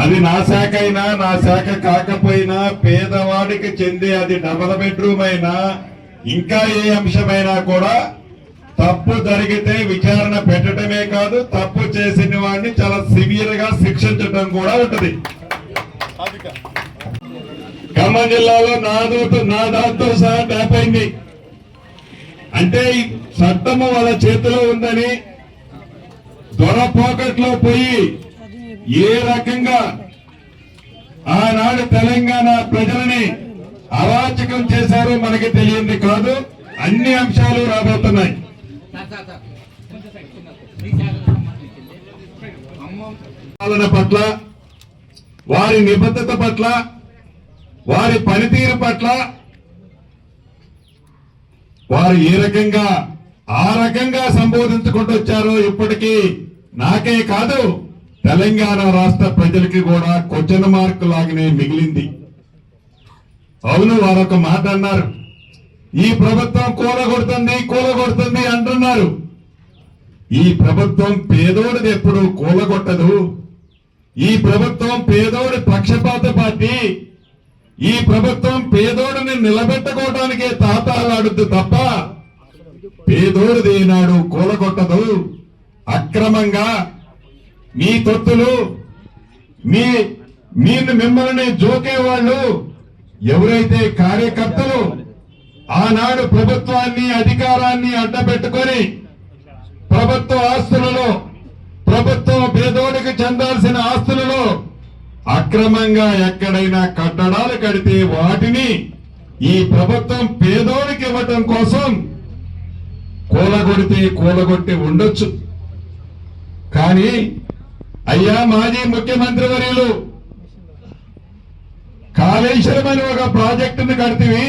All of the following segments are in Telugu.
అది నా శాఖ అయినా నా శాఖ కాకపోయినా పేదవాడికి చెంది అది డబల్ బెడ్రూమ్ అయినా ఇంకా ఏ అంశమైనా కూడా తప్పు జరిగితే విచారణ పెట్టడమే కాదు తప్పు చేసిన వాడిని చాలా సివియర్గా శిక్షించడం కూడా ఉంటది. ఖమ్మం జిల్లాలో నాతో నా దాంతో సహా ట్యాప్ అయింది. అంటే సత్తమ్మ చట్టము వాళ్ళ చేతిలో ఉందని దొర పోకట్లో పోయి ఏ రకంగా ఆనాడు తెలంగాణ ప్రజలని అరాచకం చేశారో మనకి తెలియంది కాదు. అన్ని అంశాలు రాబోతున్నాయి. పాలన పట్ల వారి నిబద్ధత పట్ల వారి పనితీరు పట్ల వారు ఏ రకంగా ఆ రకంగా సంబోధించుకుంటూ వచ్చారో ఇప్పటికీ నాకే కాదు. తెలంగాణ రాష్ట్ర ప్రజలకి కూడా క్వశ్చన్ మార్క్ లాగానే మిగిలింది. అవును వారు ఒక మాట అన్నారు. ఈ ప్రభుత్వం కూలగొడుతుంది కూలగొడుతుంది అంటున్నారు. ఈ ప్రభుత్వం పేదోడిది ఎప్పుడు కూలగొట్టదు. ఈ ప్రభుత్వం పేదోడి పక్షపాత పార్టీ. ఈ ప్రభుత్వం పేదోడిని నిలబెట్టుకోవడానికే తాతాలాడుద్దు తప్ప పేదోడిది ఏనాడు కూలగొట్టదు. అక్రమంగా మీ తొత్తులు మీ మీరు మిమ్మల్ని జోకే వాళ్ళు ఎవరైతే కార్యకర్తలు ఆనాడు ప్రభుత్వాన్ని అధికారాన్ని అడ్డపెట్టుకొని ప్రభుత్వ ఆస్తులలో ప్రభుత్వం పేదోడికి చెందాల్సిన ఆస్తులలో అక్రమంగా ఎక్కడైనా కట్టడాలు కడితే వాటిని ఈ ప్రభుత్వం పేదోడికి ఇవ్వటం కోసం కూలగొడితే కూలగొట్టి ఉండొచ్చు. కానీ అయ్యా మాజీ ముఖ్యమంత్రి వర్యులు కాళేశ్వరం అని ఒక ప్రాజెక్టును కడితివి.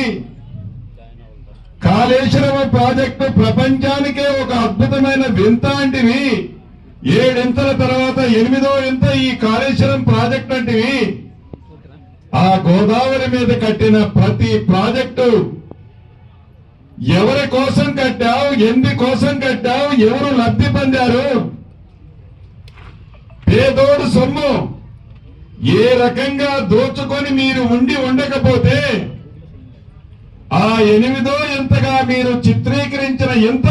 కాళేశ్వరం ప్రాజెక్టు ప్రపంచానికే ఒక అద్భుతమైన వింత అంటివి. ఏడింతల తర్వాత ఎనిమిదో ఇంత ఈ కాళేశ్వరం ప్రాజెక్ట్ అంటివి. ఆ గోదావరి మీద కట్టిన ప్రతి ప్రాజెక్టు ఎవరి కోసం కట్టావు ఎన్ని కోసం కట్టావు ఎవరు లబ్ధి పొందారు? పేదోడు సొమ్ము. ఏ రకంగా దోచుకొని మీరు ఉండి ఉండకపోతే ఆ ఎనిమిదో ఎంతగా మీరు చిత్రీకరించిన ఎంత?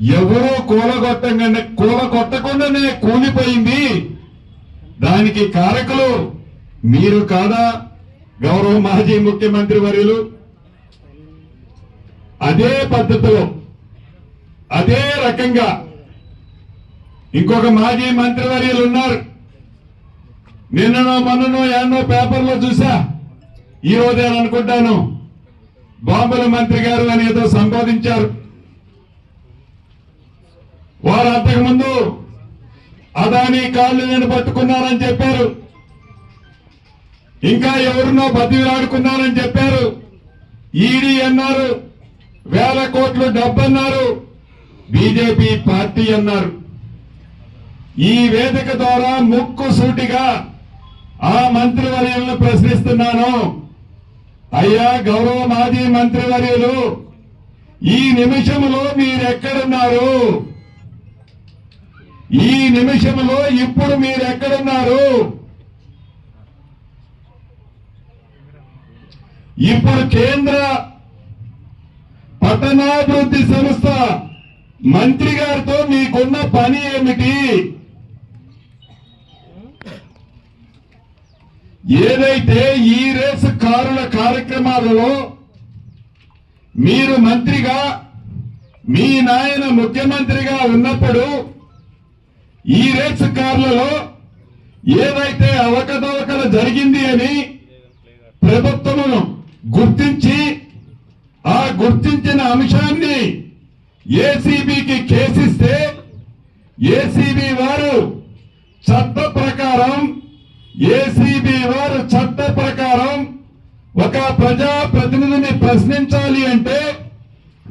ఎవరో కూలగొట్టంగానే కూలగొట్టకుండానే కూలిపోయింది. దానికి కారకులు మీరు కాదా? గౌరవ మాజీ ముఖ్యమంత్రి వర్యులు అదే పద్ధతిలో అదే రకంగా ఇంకొక మాజీ మంత్రివర్యులు ఉన్నారు. నిన్ననో మొన్ననో ఎన్నో పేపర్లో చూసా. ఈ రోజే అనుకుంటాను. బాంబుల మంత్రి గారు అని ఏదో సంబోధించారు. వారు అంతకుముందు అదాని కాళ్ళు నేను పట్టుకున్నారని చెప్పారు. ఇంకా ఎవరినో బతిలాడుకున్నారని చెప్పారు. ఈడీ అన్నారు. వేల కోట్లు డబ్బన్నారు బీజేపీ పార్టీ అన్నారు. ఈ వేదిక ద్వారా ముక్కు సూటిగా ఆ మంత్రివర్యులను ప్రశ్నిస్తున్నాను. అయ్యా గౌరవ మాజీ మంత్రివర్యులు ఈ నిమిషంలో మీరెక్కడున్నారు? ఈ నిమిషంలో ఇప్పుడు మీరెక్కడున్నారు? ఇప్పుడు కేంద్ర పట్టణాభివృద్ధి సంస్థ మంత్రి గారితో మీకున్న పని ఏమిటి? ఏదైతే ఈ రేసు కారుల కార్యక్రమాలలో మీరు మంత్రిగా మీ నాయన ముఖ్యమంత్రిగా ఉన్నప్పుడు ఈ రేసు కార్లలో ఏదైతే అవకతవకలు జరిగింది అని ప్రభుత్వమును గుర్తించి ఆ గుర్తించిన అంశాన్ని ఏసీబీకి కేసిస్తే ఏసీబీ వారు చట్ట ప్రకారం ఏసీ వారు చట్ట ప్రకారం ఒక ప్రజా ప్రతినిధిని ప్రశ్నించాలి అంటే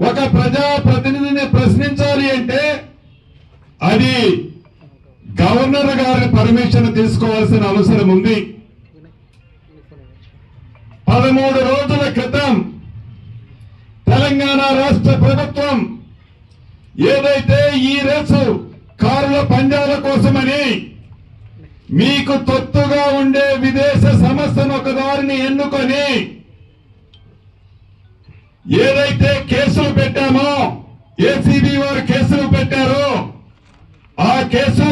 ఒక ప్రజా ప్రతినిధిని ప్రశ్నించాలి అంటే అది గవర్నర్ గారి పర్మిషన్ తీసుకోవాల్సిన అవసరం ఉంది. పదమూడు రోజుల క్రితం తెలంగాణ రాష్ట్ర ప్రభుత్వం ఏదైతే ఈ రేసు కారుల పంజాల కోసమని మీకు తొత్తుగా ఉండే విదేశ సంస్థను ఒక దారిని ఎన్నుకొని ఏదైతే కేసులు పెట్టామో ఏసీబీ వారు కేసులు పెట్టారో ఆ కేసు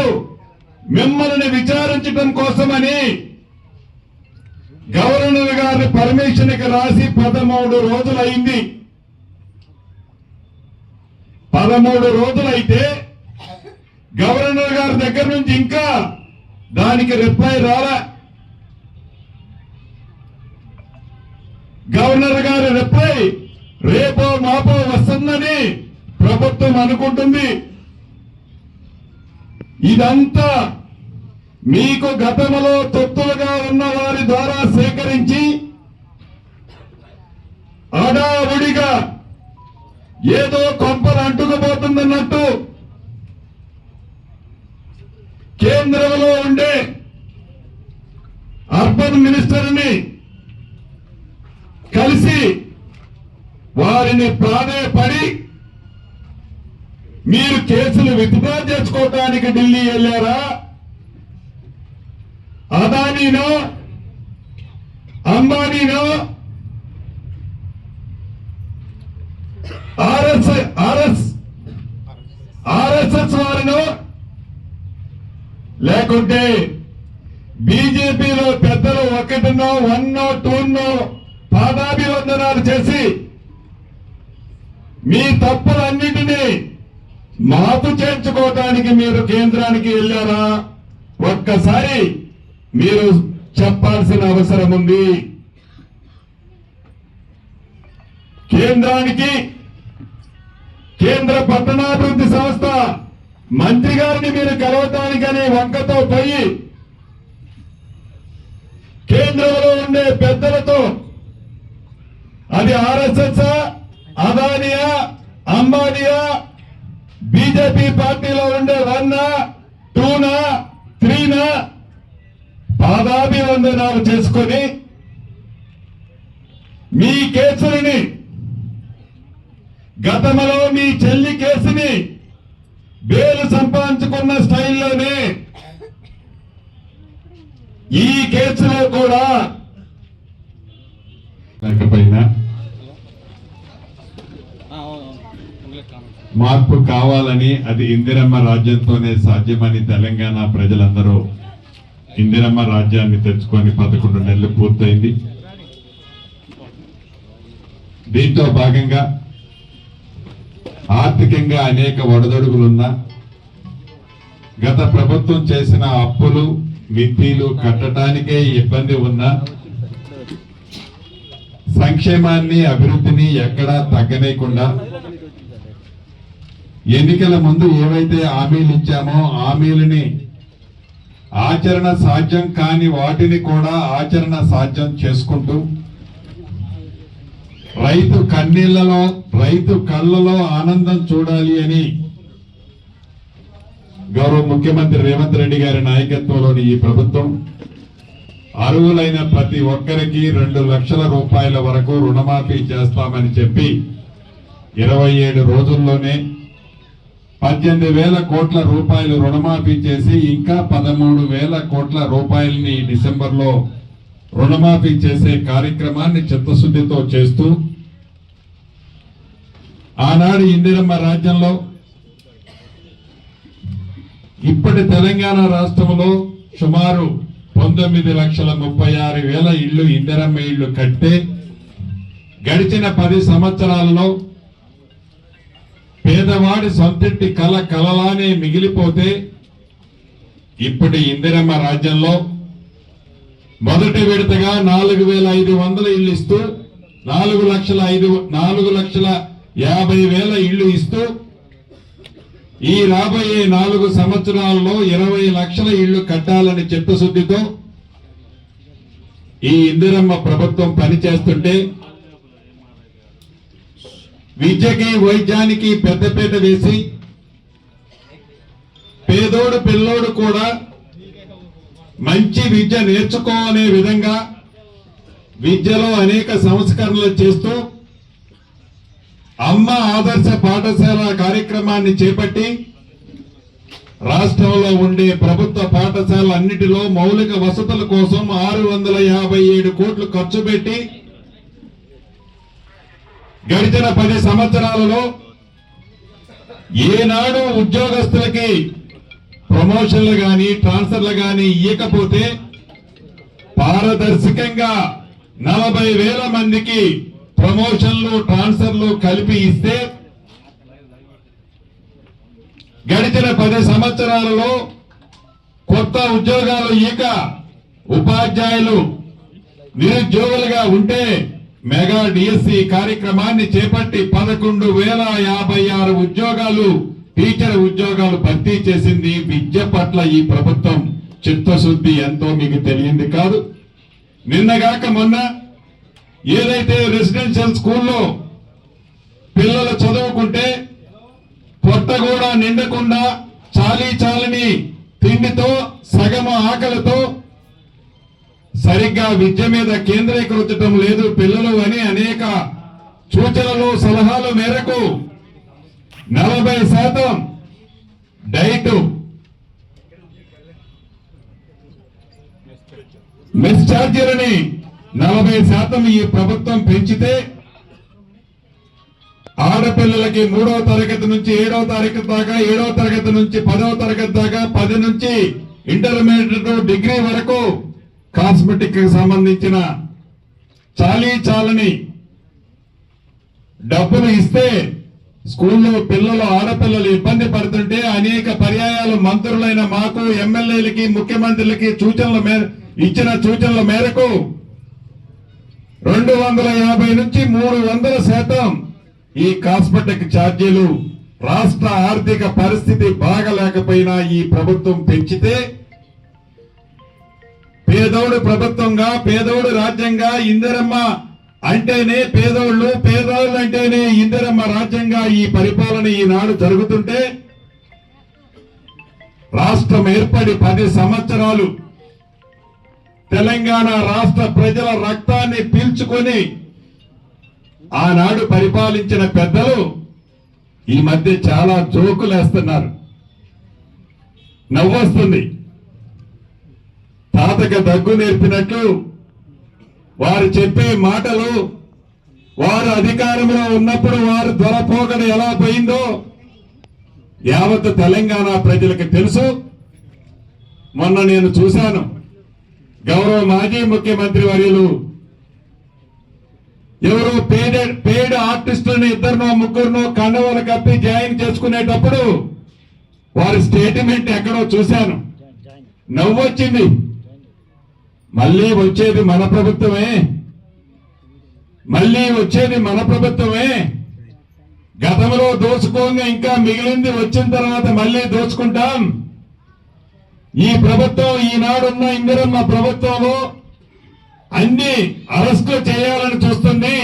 మిమ్మల్ని విచారించడం కోసమని గవర్నర్ గారి పర్మిషన్కి రాసి పదమూడు రోజులైంది. పదమూడు రోజులైతే గవర్నర్ గారి దగ్గర నుంచి ఇంకా దానికి రిప్లై రాలే. గవర్నర్ గారి రిప్లై రేపో మాపో వస్తుందని ప్రభుత్వం అనుకుంటుంది. ఇదంతా మీకు గతంలో తొత్తులుగా ఉన్న వారి ద్వారా సేకరించి అడావుడిగా ఏదో కొంపలు అంటుకుపోతుందన్నట్టు కేంద్రంలో ఉండే అర్బన్ మినిస్టర్ని కలిసి వారిని ప్రాధేయపడి మీరు కేసులు విత్డ్రా చేసుకోవటానికి ఢిల్లీ వెళ్ళారా? అదానీనో? అంబానీనో? ఆర్ఎస్ ఆర్ఎస్ ఆర్ఎస్ఎస్ వారినో లేకుంటే బీజేపీలో పెద్దలు ఒకటినో వన్నో టూన్నో పాదాభివందనాలు చేసి మీ తప్పులన్నిటినీ మాపు చేర్చుకోవటానికి మీరు కేంద్రానికి వెళ్ళారా? ఒక్కసారి మీరు చెప్పాల్సిన అవసరం ఉంది. కేంద్రానికి కేంద్ర పట్టణాభివృద్ధి సంస్థ మంత్రి గారిని మీరు కలవటానికని వంకతో పోయి కేంద్రంలో ఉండే పెద్దలతో అది ఆర్ఎస్ఎస్ అదానియా అంబానియా బీజేపీ పార్టీలో ఉండే వన్ టూనా త్రీనా పాదాభివందనాలు చేసుకొని మీ కేసులని గతంలో మీ చెల్లి కేసుని వేలు సంపాదించుకున్న స్టైల్లోనే ఈ కేసులో కూడా లేకపోయినా మార్పు కావాలని అది ఇందిరమ్మ రాజ్యంతోనే సాధ్యమని తెలంగాణ ప్రజలందరూ ఇందిరమ్మ రాజ్యాన్ని తెచ్చుకొని పదకొండు నెలలు పూర్తయింది. దీంతో భాగంగా ఆర్థికంగా అనేక వడదొడుగులున్నా గత ప్రభుత్వం చేసిన అప్పులు మిత్తిలు కట్టడానికే ఇబ్బంది ఉన్నా సంక్షేమాన్ని అభివృద్ధిని ఎక్కడా తగ్గనేయకుండా ఎన్నికల ముందు ఏవైతే హామీలు ఇచ్చామో హామీలని ఆచరణ సాధ్యం కాని వాటిని కూడా ఆచరణ సాధ్యం చేసుకుంటూ రైతు కన్నీళ్ళలో రైతు కళ్ళలో ఆనందం చూడాలి అని గౌరవ ముఖ్యమంత్రి రేవంత్ రెడ్డి గారి నాయకత్వంలోని ఈ ప్రభుత్వం అర్హులైన ప్రతి ఒక్కరికి రెండు లక్షల రూపాయల వరకు రుణమాఫీ చేస్తామని చెప్పి ఇరవై ఏడు రోజుల్లోనే పద్దెనిమిది వేల కోట్ల రూపాయలు రుణమాఫీ చేసి ఇంకా పదమూడు వేల కోట్ల రూపాయలని డిసెంబర్లో రుణమాఫీ చేసే కార్యక్రమాన్ని చిత్తశుద్ధితో చేస్తూ ఆనాడు ఇందిరమ్మ రాజ్యంలో ఇప్పటి తెలంగాణ రాష్ట్రంలో సుమారు పంతొమ్మిది లక్షల ముప్పై ఆరు వేల ఇళ్ళు ఇందిరమ్మ ఇళ్ళు కట్టే గడిచిన పది సంవత్సరాలలో పేదవాడి సొంతింటి కల కలలానే మిగిలిపోతే ఇప్పటి ఇందిరమ్మ రాజ్యంలో మొదటి విడతగా నాలుగు వేల ఐదు వందల ఇల్లు ఇస్తూ నాలుగు లక్షల ఐదు నాలుగు లక్షల యాభై వేల ఇళ్ళు ఇస్తూ ఈ రాబోయే నాలుగు సంవత్సరాల్లో ఇరవై లక్షల ఇళ్ళు కట్టాలని చిత్తశుద్ధితో ఈ ఇందిరమ్మ ప్రభుత్వం పనిచేస్తుంటే విద్యకి వైద్యానికి పెద్దపీట వేసి పేదోడు పిల్లోడు కూడా మంచి విద్య నేర్చుకోనే విధంగా విద్యలో అనేక సంస్కరణలు చేస్తూ అమ్మ ఆదర్శ పాఠశాల కార్యక్రమాన్ని చేపట్టి రాష్ట్రంలో ఉండే ప్రభుత్వ పాఠశాల అన్నిటిలో మౌలిక వసతుల కోసం ఆరు వందల యాభై ఏడు కోట్లు ఖర్చు పెట్టి గడిచిన పది సంవత్సరాలలో ఏనాడు ఉద్యోగస్తులకి ప్రమోషన్లు కానీ ట్రాన్స్ఫర్లు కానీ ఇవ్వకపోతే పారదర్శకంగా నలభై వేల మందికి ప్రమోషన్లు ట్రాన్స్ఫర్లు కలిపి ఇస్తే గడిచిన పది సంవత్సరాలలో కొత్త ఉద్యోగాలు ఇక ఉపాధ్యాయులు నిరుద్యోగులుగా ఉంటే మెగా డిఎస్సి కార్యక్రమాన్ని చేపట్టి పదకొండు వేల యాభై ఆరు ఉద్యోగాలు టీచర్ ఉద్యోగాలు భర్తీ చేసింది విద్య పట్ల ఈ ప్రభుత్వం. చిత్తశుద్ధి ఎంతో మీకు తెలియంది కాదు. నిన్నగాక మొన్న ఏదైతే రెసిడెన్షియల్ స్కూల్లో పిల్లలు చదువుకుంటే పొట్ట కూడా నిండకుండా చాలీ చాలని తిండితో సగమ ఆకలితో సరిగ్గా విద్య మీద కేంద్రీకరించడం లేదు పిల్లలు అని అనేక సూచనలు సలహాల మేరకు నలభై శాతం డైట్. మెస్ ఛార్జీలని నలభై శాతం ఈ ప్రభుత్వం పెంచితే ఆడపిల్లలకి మూడవ తరగతి నుంచి ఏడవ తరగతి దాకా ఏడవ తరగతి నుంచి పదవ తరగతి దాకా పది నుంచి ఇంటర్మీడియట్ డిగ్రీ వరకు కాస్మెటిక్ సంబంధించిన చాలీ చాలని డబ్బులు ఇస్తే స్కూల్లో పిల్లలు ఆడపిల్లలు ఇబ్బంది పడుతుంటే అనేక పర్యాయాలు మంత్రులైన మాకు ఎమ్మెల్యేలకి ముఖ్యమంత్రులకి సూచనల మేర ఇచ్చిన సూచనల మేరకు రెండు వందల యాభై నుంచి మూడు వందల శాతం ఈ కాస్మెటిక్ ఛార్జీలు రాష్ట్ర ఆర్థిక పరిస్థితి బాగలేకపోయినా ఈ ప్రభుత్వం పెంచితే పేదోడు ప్రభుత్వంగా పేదోడు రాజ్యంగా ఇందిరమ్మ అంటేనే పేదోళ్ళు పేదోళ్ళు అంటేనే ఇందిరమ్మ రాజ్యంగా ఈ పరిపాలన ఈనాడు జరుగుతుంటే రాష్ట్రం ఏర్పడి పది సంవత్సరాలు తెలంగాణ రాష్ట్ర ప్రజల రక్తాన్ని పీల్చుకొని ఆనాడు పరిపాలించిన పెద్దలు ఈ మధ్య చాలా జోకులేస్తున్నారు. నవ్వొస్తుంది. తాతకి దగ్గు నేర్పినట్లు వారు చెప్పే మాటలు వారు అధికారంలో ఉన్నప్పుడు వారు దొరపోకడ ఎలా పోయిందో యావత్ తెలంగాణ ప్రజలకు తెలుసు. మొన్న నేను చూశాను. గౌరవ మాజీ ముఖ్యమంత్రి వర్యులు ఎవరు పేడ్ పేడ్ ఆర్టిస్టులను ఇద్దరినో ముగ్గురునో కండవలు కప్పి జాయిన్ చేసుకునేటప్పుడు వారి స్టేట్మెంట్ ఎక్కడో చూశాను. నవ్వొచ్చింది. మళ్ళీ వచ్చేది మన ప్రభుత్వమే. మళ్ళీ వచ్చేది మన ప్రభుత్వమే. గతంలో దోచుకోగా ఇంకా మిగిలింది వచ్చిన తర్వాత మళ్ళీ దోచుకుంటాం. ఈ ప్రభుత్వం ఈనాడున్న ఇందిరమ్మ ప్రభుత్వంలో అన్ని అరెస్టు చేయాలని చూస్తుంది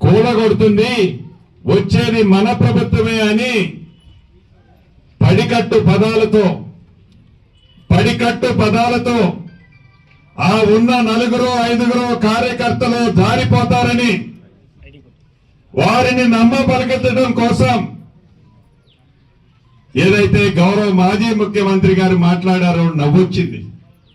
కూడగొడుతుంది వచ్చేది మన ప్రభుత్వమే అని పడికట్టు పదాలతో పడికట్టు పదాలతో ఆ ఉన్న నలుగురు ఐదుగురు కార్యకర్తలు జారిపోతారని వారిని నమ్మబలకెత్తడం కోసం ఏదైతే గౌరవ మాజీ ముఖ్యమంత్రి గారు మాట్లాడారో నవ్వొచ్చింది.